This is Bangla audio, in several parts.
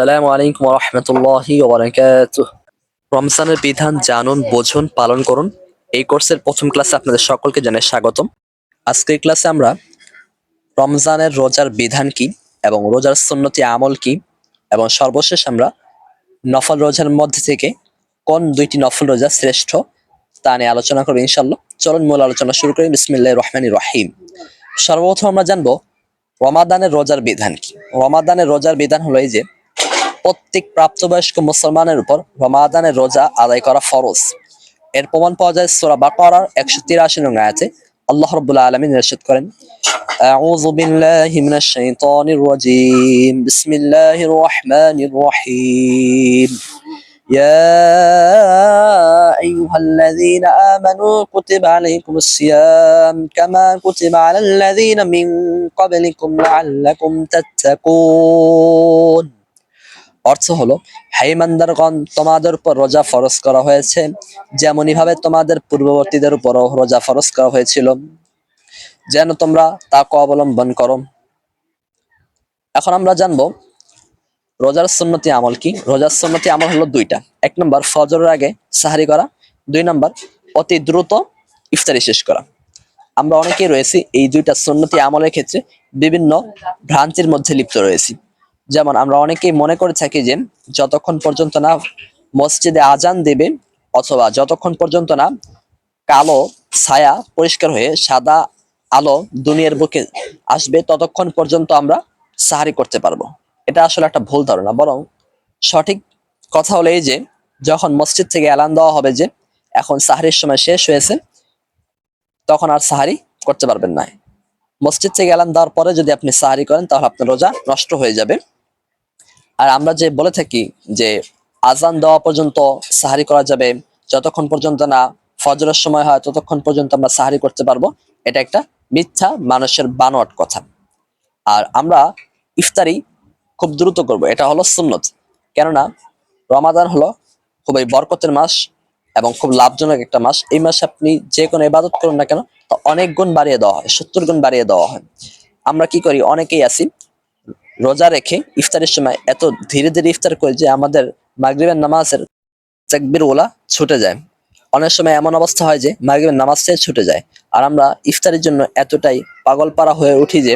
আসসালামু আলাইকুম রহমতুল্লাহি রমজানের বিধান, জানুন, বোঝুন, পালন করুন। এই কোর্সের প্রথম ক্লাসে আপনাদের সকলকে জানাই স্বাগতম। আজকের ক্লাসে আমরা রমজানের রোজার বিধান কি এবং রোজার সুন্নতি আমল কি এবং সর্বশেষ আমরা নফল রোজার মধ্যে থেকে কোন দুইটি নফল রোজা শ্রেষ্ঠ তা নিয়ে আলোচনা করব ইনশাল্লাহ চলুন মূল আলোচনা শুরু করি। বিসমিল্লাহ রহমানি রহিম। সর্বপ্রথম আমরা জানব রমাদানের রোজার বিধান কি। রমাদানের রোজার বিধান হলো এই যে প্রত্যেক প্রাপ্তবয়স্ক মুসলমানের উপর রমাদানের রোজা আদায় করা ফরজ এর প্রমাণ পাওয়া যায় সূরা বাকারার একশো তিরাশি নং আয়াতে আল্লাহ রাব্বুল আলামিন ইরশাদ করেন أعوذ بالله من الشيطان الرجيم بسم الله الرحمن الرحيم يا أيها الذين آمنوا كتب عليكم الصيام كما كتب على الذين من قبلكم لعلكم تتقون অর্থ হলো হাইমানদারগণ তোমাদের উপর রোজা ফরজ করা হয়েছে যেমনই ভাবে তোমাদের পূর্ববর্তীদের উপরও রোজা ফরজ করা হয়েছিল। যেন তোমরা তাকে অবলম্বন করো। এখন আমরা জানব, রোজার সুন্নতি আমল কি? রোজার সুন্নতি আমল হলো দুইটা। এক নম্বর, ফজরের আগে সাহারি করা। দুই নম্বর, অতি দ্রুত ইফতারি শেষ করা। আমরা অনেকেই রয়েছি এই দুইটা সুন্নতি আমলের ক্ষেত্রে বিভিন্ন ভ্রান্তির মধ্যে লিপ্ত রয়েছি। যেমন আমরা অনেকেই মনে করে থাকি যে যতক্ষণ পর্যন্ত না মসজিদে আজান দেবে অথবা যতক্ষণ পর্যন্ত না কালো ছায়া পরিষ্কার হয়ে সাদা আলো দুনিয়ার বুকে আসবে, ততক্ষণ পর্যন্ত আমরা সাহারি করতে পারব। এটা আসলে একটা ভুল ধারণা। বরং সঠিক কথা হলো এই যে, যখন মসজিদ থেকে এলান দেওয়া হবে যে এখন সাহারির সময় শেষ হয়েছে, তখন আর সাহারি করতে পারবেন না। মসজিদ থেকে এলান দেওয়ার পরে যদি আপনি সাহারি করেন, তাহলে আপনার রোজা নষ্ট হয়ে যাবে। আর আমরা যে বলে থাকি যে আজান দেওয়া পর্যন্ত সাহারি করা যাবে, যতক্ষণ পর্যন্ত না ফজরের সময় হয়, ততক্ষণ পর্যন্ত আমরা সাহারি করতে পারব। এটা একটা মিথ্যা মানুষের বানোয়াট কথা। আর আমরা ইফতারি খুব দ্রুত করব, এটা হলো সুন্নত। কেননা রমাদান হলো খুবই বরকতের মাস এবং খুব লাভজনক একটা মাস। এই মাসে আপনি যে কোনো ইবাদত করুন না কেন, তা অনেক গুণ বাড়িয়ে দেওয়া হয়, সত্তর গুণ বাড়িয়ে দেওয়া হয়। আমরা কি করি? অনেকেই আছি রোজা রেখে ইফতারের সময় এত ধীরে ধীরে ইফতার করি যে আমাদের মাগরিবের নামাজের তাকবির ওলা ছুটে যায় অনেক সময় এমন অবস্থা হয় যে মাগরিবের নামাজটাই ছুটে যায় আর আমরা ইফতারের জন্য এতটাই পাগলপাড়া হয়ে উঠি যে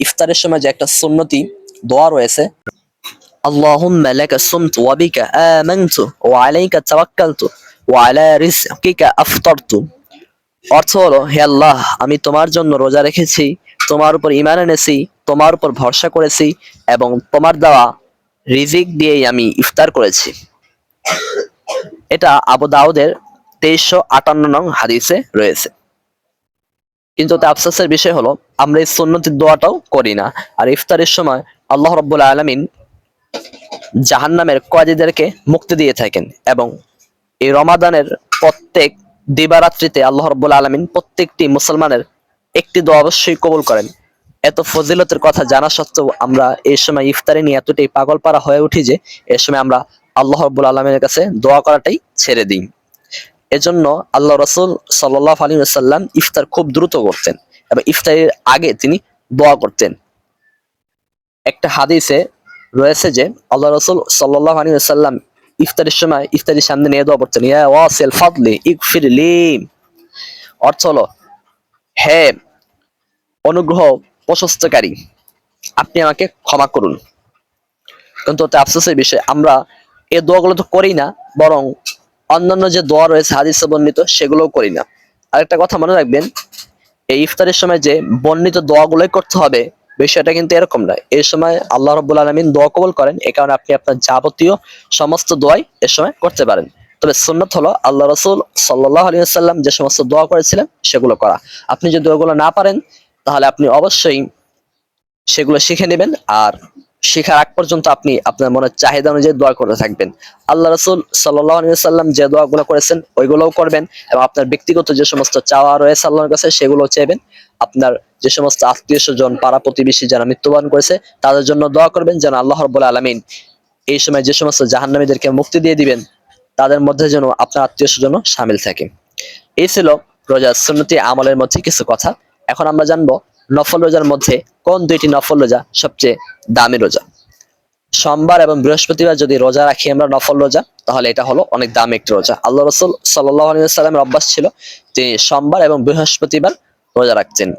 ইফতারের সময় যে একটা সুন্নতি দোয়া রয়েছে اللهم لك صمت وبك آمنت وعليك توكلت وعلى رزقك أفطرت অর্থ হলো হে আল্লাহ আমি তোমার জন্য রোজা রেখেছি তোমার উপর ইমান এনেছি তোমার উপর ভরসা করেছি এবং তোমার দেওয়া রিজিক দিয়েই আমি ইফতার করেছি। এটা আবু দাউদের তেইশশো আটান্ন নং হাদিসে রয়েছে। কিন্তু তাতে আফসোসের বিষয় হলো, আমরা এই সুন্নতির দোয়াটাও করি না। আর ইফতারের সময় আল্লাহ রব্বুল আলমিন জাহান্নামের কয়েদিদেরকে মুক্তি দিয়ে থাকেন এবং এই রমাদানের প্রত্যেক দিবারাত্রিতে আল্লাহ রব্বুল আলমিন প্রত্যেকটি মুসলমানের একটি দোয়া অবশ্যই কবুল করেন। এত ফজিলতের কথা জানা সত্ত্বেও আমরা এই সময় ইফতারি নিয়ে এতটাই পাগল পারা হয়ে উঠি যে এ সময় আমরা আল্লাহ রব্বুল আলমিনের কাছে দোয়া করাটাই ছেড়ে দিই। এজন্য আল্লাহ রসুল সাল্লাহ আলী সাল্লাম ইফতার খুব দ্রুত করতেন এবং ইফতারের আগে তিনি দোয়া করতেন। একটা হাদিসে রয়েছে যে আল্লাহ রসুল সাল্লাহ আলী সাল্লাম ইফতারের সময় ইফতারির সামনে নিয়ে দোয়া করতেন ফাদলি ইকফিরলি অর্থ হলো, হে অনুগ্রহ প্রশস্তকারী আপনি আমাকে ক্ষমা করুন। কিন্তু ওতে আফসোসের বিষয়, আমরা এই দোয়াগুলো তো করি না, বরং অন্যান্য যে দোয়া রয়েছে, হাদিসে বর্ণিত, সেগুলোও করি না। আরেকটা কথা মনে রাখবেন, এই ইফতারের সময় যে বর্ণিত দোয়াগুলোই করতে হবে, বিষয়টা কিন্তু এরকম নয়। এই সময় আল্লাহ রব্বুল আলমিন দোয়া কবল করেন, এ কারণে আপনি আপনার যাবতীয় সমস্ত দোয়াই এ সময় করতে পারেন। তবে সুন্নত হলো আল্লাহ রসুল সাল্লাহ আলী সাল্লাম যে সমস্ত দোয়া করেছিলেন, সেগুলো করা। আপনি যদি ওগুলো না পারেন তাহলে আপনি অবশ্যই সেগুলো শিখে নেবেন আর শেখার আগ পর্যন্ত আপনি আপনার মনের চাহিদা অনুযায়ী দোয়া করতে থাকবেন। আল্লাহ রসুল সাল্লাম যে দোয়াগুলো করেছেন, ওইগুলোও করবেন এবং আপনার ব্যক্তিগত যে সমস্ত চাওয়া রয়েছে আল্লাহর কাছে সেগুলো চাইবেন। আপনার যে সমস্ত আত্মীয় স্বজন পাড়া প্রতিবেশী যারা মৃত্যুবরণ করেছে, তাদের জন্য দোয়া করবেন যেন আল্লাহ রব্বুল আলমিন এই সময় যে সমস্ত জাহান্নামীদেরকে মুক্তি দিয়ে দিবেন, তাদের মধ্যে যেন আপনার আত্মীয় স্বজন সামিল থাকে। এই ছিল রোজা সুন্নতি আমলের মধ্যে কিছু কথা। এখন আমরা জানব নফল রোজার মধ্যে কোন দুইটি নফল রোজা সবচেয়ে দামি রোজা? সোমবার এবং বৃহস্পতিবার যদি রোজা রাখি আমরা নফল রোজা, তাহলে এটা হলো অনেক দামি একটি রোজা। আল্লাহ রসুল সাল্লামের অভ্যাস ছিল তিনি সোমবার এবং বৃহস্পতিবার রোজা রাখতেন।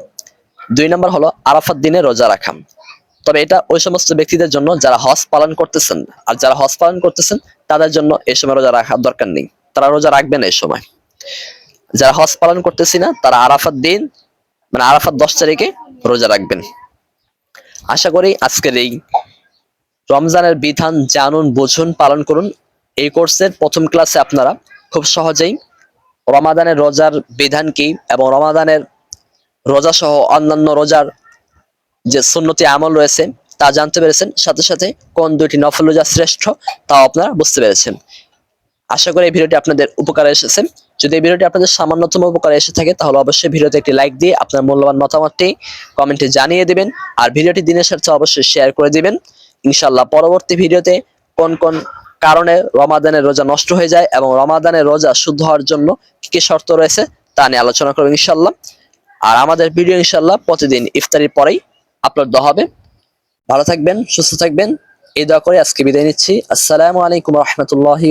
দুই নম্বর হলো আরাফাত দিনে রোজা রাখা। তবে এটা ওই সমস্ত ব্যক্তিদের জন্য যারা হজ পালন করতেছেন আর যারা হজ পালন করতেছেন, তাদের জন্য এই সময় রোজা রাখার দরকার নেই। তারা রোজা রাখবেন এই সময়। যারা হজ পালন করতেছি না, তারা আরাফাত দিন মানে আরাফাত দশ তারিখে রোজা রাখবেন। আশা করি আজকের এই রমজানের বিধান, জানুন, বুঝুন, পালন করুন। এই কোর্সের প্রথম ক্লাসে আপনারা খুব সহজেই রমাদানের রোজার বিধান কি এবং রমাদানের রোজা সহ অন্যান্য রোজার যে সুন্নতি আমল রয়েছে, তা জানতে পেরেছেন। সাথে সাথে কোন দুইটি নফল রোজা শ্রেষ্ঠ, তাও আপনারা বুঝতে পেরেছেন। আশা করি এই ভিডিওটি আপনাদের উপকারে এসেছে। যদি এই ভিডিওটি আপনাদের সামান্যতম উপকারে এসে থাকে, তাহলে অবশ্যই ভিডিওতে একটি লাইক দিয়ে আপনার মূল্যবান মতামতটি কমেন্টে জানিয়ে দেবেন। আর ভিডিওটি দিনের সাথে অবশ্যই শেয়ার করে দিবেন। ইনশাল্লাহ পরবর্তী ভিডিওতে কোন কোন কারণে রমাদানের রোজা নষ্ট হয়ে যায় এবং রমাদানের রোজা শুদ্ধ হওয়ার জন্য কি কি শর্ত রয়েছে, তা নিয়ে আলোচনা করব ইনশাল্লাহ আর আমাদের ভিডিও ইনশাল্লাহ প্রতিদিন ইফতারির পরেই আপলোড দেওয়া হবে। ভালো থাকবেন, সুস্থ থাকবেন। এই দোয়া করে আজকে বিদায় নিচ্ছি। আসসালামু আলাইকুম রহমতুল্লাহি